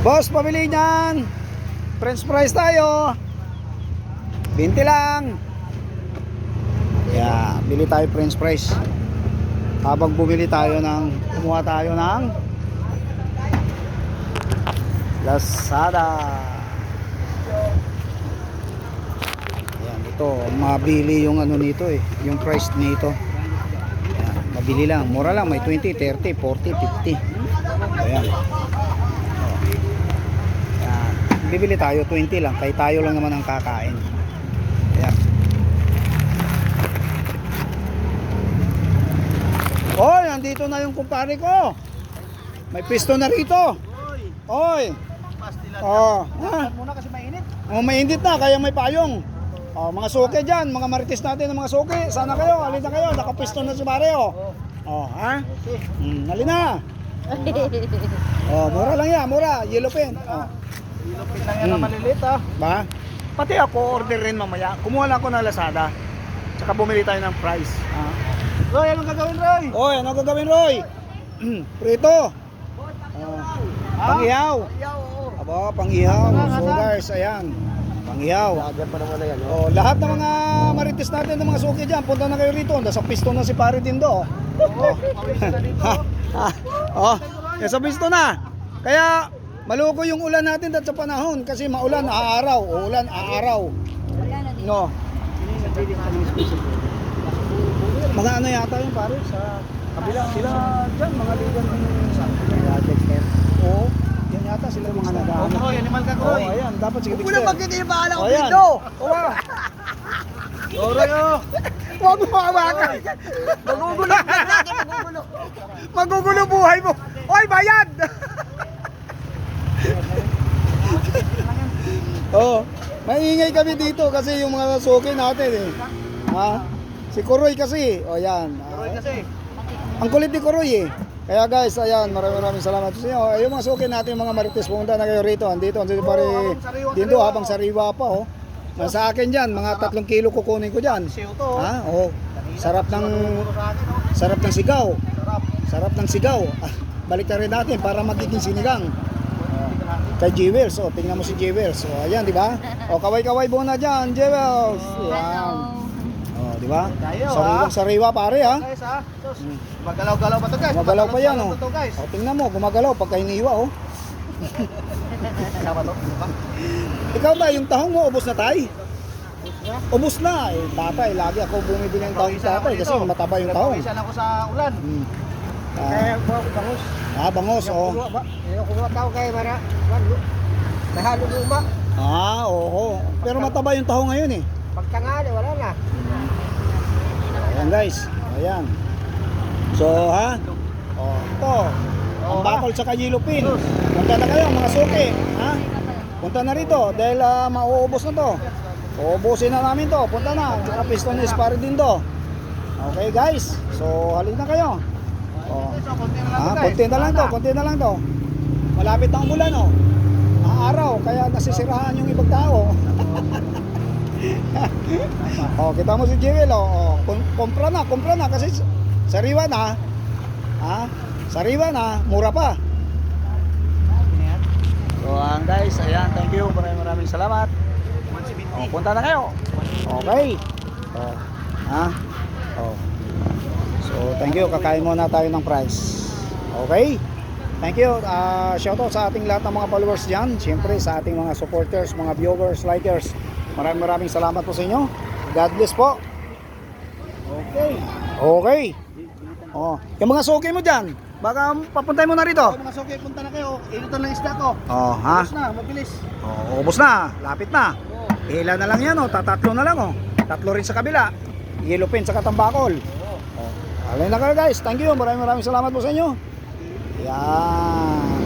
Boss, pabili niyan. French fries tayo. 20 lang. Yeah, bili tayo french fries. Habang bumili tayo ng, kumuha tayo ng Lazada. Ayan, ito, mabili yung ano nito eh, yung price nito. Ayan, mabili lang, mura lang, may 20, 30, 40, 50. Ayan. Bibili tayo 20 lang, kay tayo lang naman ang kakain. Ayan. Oy, nandito na yung kumpare ko. May pisto na rito. Oy. Oh, ha? Muna kasi mainit. Oh, mainit na, kaya may payong. Oh, mga suke dyan, mga marites natin ng mga suke. Sana kayo, alin na kayo, nakapisto na si pare, oh. Oh, ha? Hmm, alin na. Oh, mura lang yan, mura, yellow pen. Oh, Ilupin lang yan na Hmm. maliliit ah. ba? Pati ako, order rin mamaya. Kumuha lang ako ng Lazada. Tsaka bumili tayo ng price. Ah. Roy, anong gagawin Roy? Oy, ano gagawin, Roy? Prito. Oh, pangihaw. Yaw, oo. Aba, pangihaw. So guys, ayan. Pangihaw. Lagyan pa naman na yan. Oh, lahat ng mga marites natin ng mga suki dyan, punta na kayo rito. Nasa pisto na si Pare Dindo. Oh. Oo, pawisan na dito. Ha, oh, nasa pisto na. Kaya maluko yung ulan natin dahil sa panahon kasi maulan, aaraw. Uulan, aaraw. No. Mga ano yata yung pare sa kabila sila dyan, mga ligan sa Oo, yan yata sila yung mga Oh, nag-ano. Roy, animal ka Oh, Roy. ayan, dapat sige ako Oh, ayan. dito. Oo. Oh, Roy, oh. Huwag mo hawakan. Magugulo. Magugulo buhay mo. Oy, bayad! oh, maingay kami dito kasi yung mga suki natin eh. Ha? Si Kuroy kasi. O yan. Roy kasi. Ang kulit ni Kuroy eh. Kaya guys, ayan, maraming maraming salamat sa inyo. Ay, yung mga suki natin, mga marites, pumunta na kayo rito. Andito, andito pare, dito habang sariwa pa oh. Nasa akin dyan, mga tatlong kilo kukunin ko dyan. Oh. Ha? Oh. Sarap ng sa oh. sarap ng sigaw. Sarap. Sarap ng sigaw. Ah, balik na rin natin para magiging sinigang. Kay Jewels. O, tingnan mo si Jewels. O, ayan, di ba? O, kaway-kaway muna dyan, Jewels. Yan. O, di ba? Tayo, Sariwang sariwa pare, ha? Guys, ha? Sus. Magalaw-galaw pa to guys. Gumagalaw pa yan, Magalaw oh. pa to, guys. O, tingnan mo, gumagalaw pagka hiniwa, oh. Ikaw ba, yung tahong mo, ubos na tay? Ubos na. Eh, tatay, lagi ako bumibili ng ako tatay kasi mataba yung tahong. Pawisan ako sa ulan. Hmm. Kaya Ah, ako bangus. ah, bangos, oh. Yung kumuha tao kay. Walo. Nahalo luma. Ah, oo. Pero mataba yung tahong ngayon, eh. Pagtangali, wala na. Ayan guys, ayan. So ha? Oh, ito. Ang bakol sa yellow pin. Punta na kayo mga suki, ha? Punta na rito dahil ah, mauubos na to. Uubusin na namin to. Punta na. Tsaka piston is para din to. Okay guys. So halina na kayo. Oh. Ah, konti na lang to, konti na lang to. Malapit na ang ulan oh. Ang araw kaya nasisiraan yung ibang tao. oh, kita mo si Jewel oh. oh. kum- Kumpra na, kumpra na kasi sariwa na. Ha? Sariwa na, mura pa. So, ang guys, ayan, thank you. Maraming maraming salamat. Oh, punta na kayo. Okay. Oh. Ha? Oh. So, thank you. Kakain muna tayo ng price. Okay? Thank you. Uh, shoutout sa ating lahat ng mga followers dyan. Siyempre sa ating mga supporters, mga viewers, likers. Maraming maraming salamat po sa inyo. God bless po. Okay. Okay. Oh, yung mga suki mo dyan, baka papuntay mo na rito. Oh, mga soke, punta na kayo. Inutan lang isda ko. Oh, ha? Tapos na, mabilis. Oh, ubos na. Lapit na. Oo. Ilan na lang yan, oh. Tatatlo na lang, oh. Tatlo rin sa kabila. Yellow pin sa katambakol. Alin na kayo guys. Thank you. Maraming maraming salamat po sa inyo. Yan.